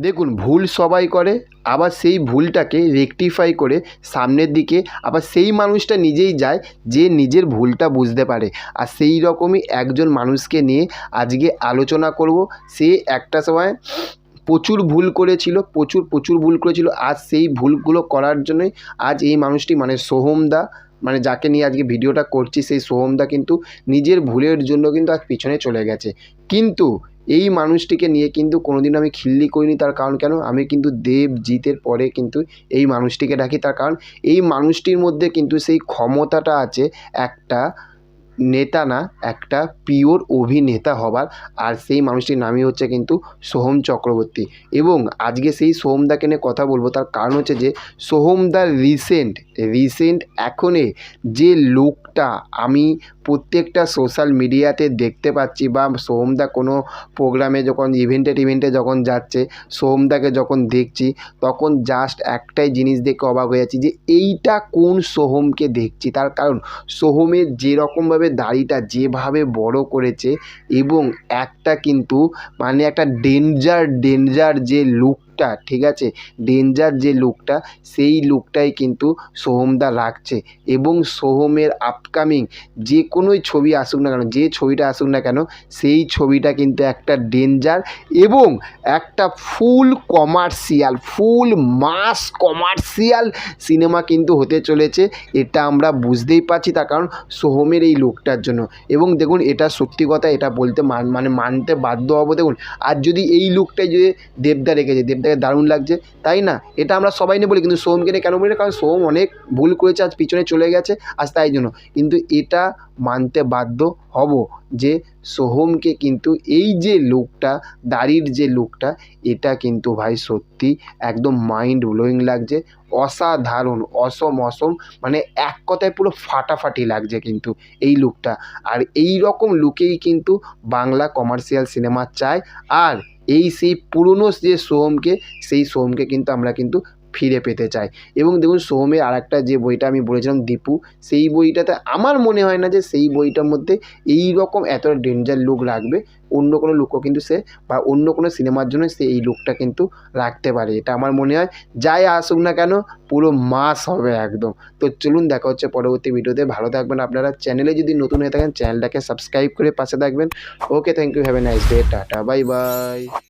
দেখুন, ভুল সবাই করে, আবার সেই ভুলটাকে রেকটিফাই করে সামনের দিকে আবার সেই মানুষটা নিজেই যায় যে নিজের ভুলটা বুঝতে পারে। আর সেই রকমই একজন মানুষকে নিয়ে আজকে আলোচনা করব। সে একটা সময় প্রচুর ভুল করেছিল, প্রচুর প্রচুর ভুল করেছিল। আজ সেই ভুলগুলো করার জন্যই আজ এই মানুষটি মানে সোহমদা মানে যাকে নিয়ে আজকে ভিডিওটা করছি, সেই সোহমদা কিন্তু নিজের ভুলের জন্য কিন্তু আজ পিছনে চলে গেছে। কিন্তু এই মানুষটিকে নিয়ে কিন্তু কোনোদিন আমি খিল্লি করিনি তার কারণ কেন? আমি কিন্তু দেবজিতের পরে কিন্তু এই মানুষটিকে ডাকি। তার কারণ এই মানুষটির মধ্যে কিন্তু সেই ক্ষমতাটা আছে একটা নেতা না, একটা পিওর অভিনেতা হবার, আর সেই মানুষটির নামই হচ্ছে কিন্তু সোহম চক্রবর্তী। এবং আজকে সেই সোহমদাকে নিয়ে কথা বলব, তার কারণ হচ্ছে যে, সোহমদার রিসেন্ট রিসেন্ট এখনে যে লোকটা আমি প্রত্যেকটা সোশ্যাল মিডিয়াতে দেখতে পাচ্ছি বা সোহমদা কোনো প্রোগ্রামে যখন ইভেন্টে টিভেন্টে যখন যাচ্ছে, সোহমদাকে যখন দেখছি, তখন জাস্ট একটাই জিনিস দেখে অবাক হয়ে যাচ্ছি যে, এইটা কোন সোহমকে দেখছি? তার কারণ সোহমের যেরকমভাবে দাড়িটা যেভাবে বড় করেছে এবং একটা কিন্তু মানে একটা ডেঞ্জার ডেঞ্জার যে লুকটা ঠিক আছে? ডেঞ্জার যে লুকটা সেই লুকটাই কিন্তু সোহমদা রাখছে। এবং সোহমের আপকামিং যে কোনোই ছবি আসুক না কেন, যে ছবিটা আসুক না কেন, সেই ছবিটা কিন্তু একটা ডেঞ্জার এবং একটা full commercial full mass commercial cinema কিন্তু হতে চলেছে। এটা আমরা বুঝতেই পারছি তার কারণ সোহমের এই লুকটার জন্য। এবং দেখুন, এটা সত্যি কথা, এটা বলতে মান মানে মানতে বাধ্য হব, দেখুন। আর যদি এই লুকটাই যদি দেবদা রেখেছে দেবদাকে দারুণ লাগছে। তাই না? এটা আমরা সবাই নিয়ে বলি, কিন্তু সোহমকে নিয়ে কেন বলি কারণ সোহম অনেক ভুল করেছে, আজ পিছনে চলে গেছে, আজ তাই জন্য। কিন্তু এটা মানতে বাধ্য হব যে সোহমকে কিন্তু এই যে লুকটা, দাড়ির যে লুকটা, এটা কিন্তু ভাই সত্যি একদম মাইন্ড ব্লোয়িং লাগছে। অসাধারণ, অসম অসম মানে এক কথায় পুরো ফাটাফাটি লাগছে কিন্তু এই লুকটা। আর এই রকম লুকেই কিন্তু বাংলা কমার্শিয়াল সিনেমা চায়। আর এই সেই পুরনো যে সোহমকে সেই সোহমকে কিন্তু আমরা কিন্তু ফিরে পেতে চাই এবং দেখুন সোহমের আর একটা যে বইটা আমি বলেছিলাম, দীপু, সেই বইটাতে আমার মনে হয় না যে সেই বইটার মধ্যে এই রকম এতটা ডেঞ্জার লুক রাখবে। অন্য কোনো লুকও কিন্তু সে বা অন্য কোনো সিনেমার জন্য সে এই লুকটা কিন্তু রাখতে পারে। এটা আমার মনে হয়, যাই আসুক না কেন, পুরো মাস হবে একদম। তো চলুন, দেখা হচ্ছে পরবর্তী ভিডিওতে। ভালো থাকবেন আপনারা। চ্যানেলে যদি নতুন হয়ে থাকেন, চ্যানেলটাকে সাবস্ক্রাইব করে পাশে থাকবেন। Okay thank you have a nice day tata bye bye